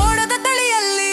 ಮೋಡದ ತಳಿಯಲ್ಲಿ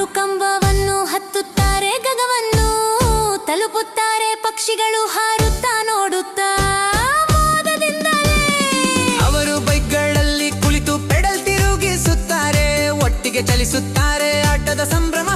ಅವರು ಕಂಬವನ್ನು ಹತ್ತುತ್ತಾರೆ, ಗಗವನ್ನು ತಲುಪುತ್ತಾರೆ, ಪಕ್ಷಿಗಳು ಹಾರುತ್ತಾ ನೋಡುತ್ತಾ ಅವರು ಬೈಕ್ಗಳಲ್ಲಿ ಕುಳಿತು ಪೆಡಲ್ ತಿರುಗಿಸುತ್ತಾರೆ, ಒಟ್ಟಿಗೆ ಚಲಿಸುತ್ತಾರೆ ಆಟದ ಸಂಭ್ರಮ